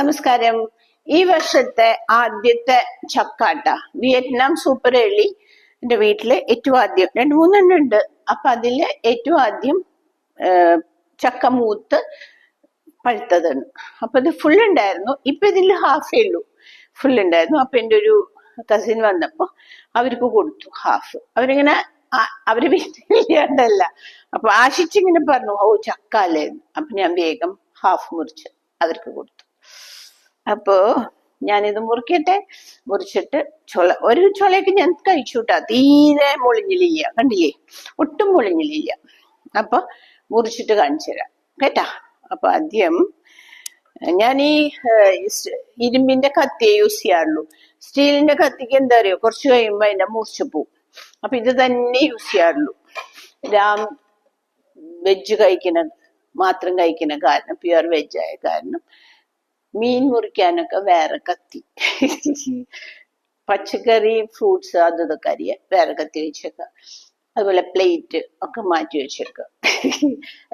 നമസ്കാരം. ഈ വർഷത്തെ ആദ്യത്തെ ചക്കാട്ട വിയറ്റ്നാം സൂപ്പർ എളി എന്റെ വീട്ടിൽ ഏറ്റവും ആദ്യം രണ്ട് മൂന്നെണ്ണം ഉണ്ട്. അപ്പൊ അതിൽ ഏറ്റവും ആദ്യം ചക്ക മൂത്ത് പഴുത്തതാണ് അപ്പൊ ഇത് ഫുൾ ഉണ്ടായിരുന്നു. ഇപ്പൊ ഇതിൽ ഹാഫേ ഉള്ളൂ. ഫുൾ ഉണ്ടായിരുന്നു. അപ്പൊ എന്റെ ഒരു കസിൻ വന്നപ്പോ അവർക്ക് കൊടുത്തു ഹാഫ് അവരിങ്ങനെ അവർ വീട്ടിലില്ലാണ്ടല്ല. അപ്പൊ ആശിച്ചിങ്ങനെ പറഞ്ഞു ഓ ചക്ക അല്ലേ? അപ്പൊ ഞാൻ വേഗം ഹാഫ് മുറിച്ച് അവർക്ക് കൊടുത്തു. അപ്പോ ഞാനിത് മുറിക്കട്ടെ മുറിച്ചിട്ട് ചുള ഒരു ചുളയൊക്കെ ഞാൻ കഴിച്ചു കേട്ടാ തീരെ മുളിഞ്ഞിലില്ല കണ്ടില്ലേ? ഒട്ടും മുളിഞ്ഞിലില്ല അപ്പൊ മുറിച്ചിട്ട് കാണിച്ചു തരാം കേട്ടാ? അപ്പൊ ആദ്യം ഞാൻ ഈ ഇരുമ്പിന്റെ കത്തിയെ യൂസ് ചെയ്യാറുള്ളൂ. സ്റ്റീലിന്റെ കത്തിക്ക് എന്താ അറിയോ? കുറച്ച് കഴിയുമ്പോ അതിന്റെ മൂർച്ച പോവും. അപ്പൊ ഇത് തന്നെ യൂസ് ചെയ്യാറുള്ളൂ. രാം വെജ് കഴിക്കുന്ന മാത്രം കഴിക്കുന്ന കാരണം പ്യുവർ വെജ് ആയ കാരണം. മീൻ മുറിക്കാനൊക്കെ വേറെ കത്തി. പച്ചക്കറി ഫ്രൂട്ട്സ് അത് ഇതൊക്കെ അരിയ. വേറെ കത്തി വെച്ചേക്കുക അതുപോലെ പ്ലേറ്റ് ഒക്കെ മാറ്റി വെച്ചേക്കുക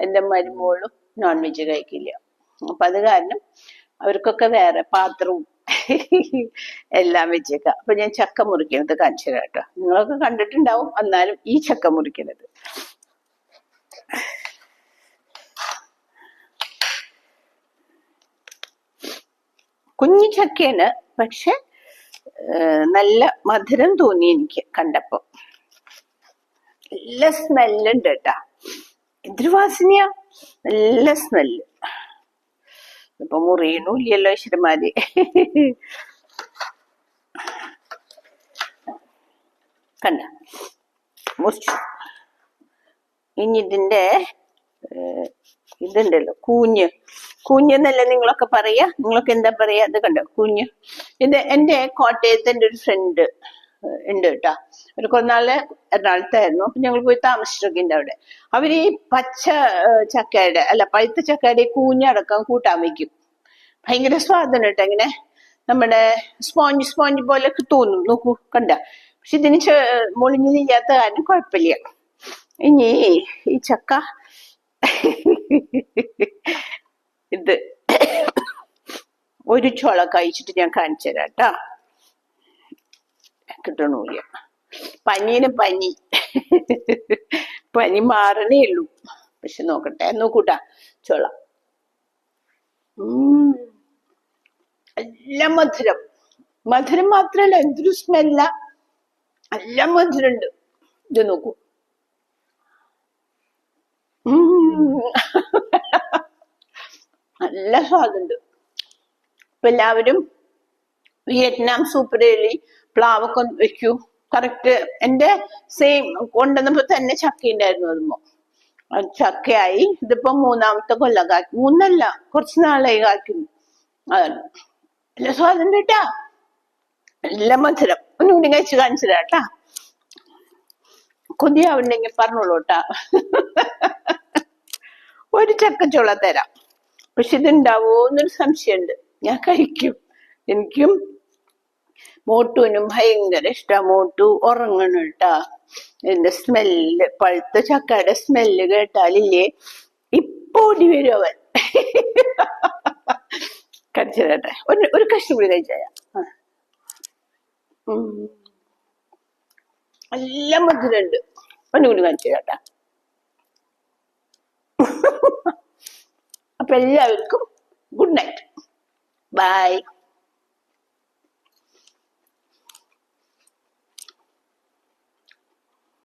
എന്റെ മരുമോളും നോൺ വെജ് കഴിക്കില്ല. അപ്പൊ അത് കാരണം അവർക്കൊക്കെ വേറെ പാത്രവും എല്ലാം വെച്ചേക്കാം. അപ്പൊ ഞാൻ ചക്ക മുറിക്കുന്നത് കാണിച്ചു കേട്ടോ. നിങ്ങളൊക്കെ കണ്ടിട്ടുണ്ടാവും എന്നാലും ഈ ചക്ക മുറിക്കുന്നത് കുഞ്ഞു ചക്കയാണ് പക്ഷെ നല്ല മധുരം തോന്നി എനിക്ക് കണ്ടപ്പോ. നല്ല സ്മെല്ലുണ്ട് കേട്ടാ. എന്തൊരു വാസനയാ നല്ല സ്മെല്ല്. ഇപ്പൊ മുറിയണൂല്ലല്ലോ ഈശ്വരന്മാര്. കണ്ട. മുറിച്ചു. ഇനി ഇതിന്റെ ഇതുണ്ടല്ലോ കൂഞ്ഞ്. കൂഞ്ഞ് എന്നല്ലേ നിങ്ങളൊക്കെ പറയാ? നിങ്ങളൊക്കെ എന്താ പറയാ? അത് കണ്ടോ? കൂഞ്ഞ്. ഇത് എന്റെ ഒരു ഫ്രണ്ട് ഉണ്ട് കേട്ടോ. ഒരു കൊന്നാൾ എറണാകുളത്തായിരുന്നു. അപ്പൊ ഞങ്ങൾ പോയി താമസിച്ചിട്ടുണ്ട് അവിടെ. അവർ ഈ പച്ച ചക്കയുടെ അല്ല പഴുത്ത ചക്കയുടെ കൂഞ്ഞടക്കം കൂട്ടാൻ വെക്കും ഭയങ്കര സ്വാദാണ് കേട്ടോ ഇങ്ങനെ. നമ്മുടെ സ്പോഞ്ച് സ്പോഞ്ച് പോലെ തോന്നും. നോക്കൂ കണ്ട? പക്ഷെ ഇതിന് ചെ- ചെയ്യാത്ത കാരണം കുഴപ്പമില്ല. ഇനി ഈ ചക്ക ഇത് ഒരു ചോള കഴിച്ചിട്ട് ഞാൻ കാണിച്ചു തരാം കേട്ടാ. കിട്ടണൂല പനീന് പനി. പനി മാറണേ ഉള്ളൂ. പക്ഷെ നോക്കട്ടെ നോക്കൂട്ടാ. ചോള. നല്ല മധുരം. മധുരം മാത്രല്ല എന്തൊരു സ്മെല്ല നല്ല മധുരണ്ട് ഇത് നോക്കൂ. നല്ല സ്വാദുണ്ട്. അപ്പൊ എല്ലാവരും വിയറ്റ്നാം സൂപ്പർ എലി പ്ലാവൊക്കെ വെക്കൂ. കറക്റ്റ് എന്റെ സെയിം കൊണ്ടുവന്നപ്പോ തന്നെ ചക്ക ഉണ്ടായിരുന്നു അതുമ്പോ ചക്കയായി. ഇതിപ്പോ മൂന്നാമത്തെ കൊല്ലം കാക്കി മൂന്നല്ല കുറച്ച് നാളായി കാക്കി നല്ല സ്വാദുണ്ട് കേട്ടാ എല്ലാം മധുരം. ഒന്നുകൂടി കഴിച്ച് കാണിച്ചു കേട്ടാ കൊതിയാവുണ്ടെങ്കിൽ പറഞ്ഞോളൂ കേട്ടാ ഒരു ചക്കച്ചുള തരാം. പക്ഷെ ഇതുണ്ടാവോ എന്നൊരു സംശയമുണ്ട് ഞാൻ കഴിക്കും. എനിക്കും മോട്ടുവിനും ഭയങ്കര ഇഷ്ടമാണ് മോട്ടു ഉറങ്ങണം കേട്ടാ എന്റെ സ്മെല്ല് പഴുത്ത ചക്കയുടെ സ്മെല്ല് കേട്ടാലില്ലേ? ഇപ്പൊ ഓടി വരും അവൻ. കടിച്ചു ഒരു ഒരു കഷ്ണം കൂടി കഴിച്ചായ എല്ലാം മധുരമുണ്ട് ഒന്നുകൂടി കാണിച്ചു കേട്ടാ അപ്പൊ എല്ലാവർക്കും ഗുഡ് നൈറ്റ്. ബൈ.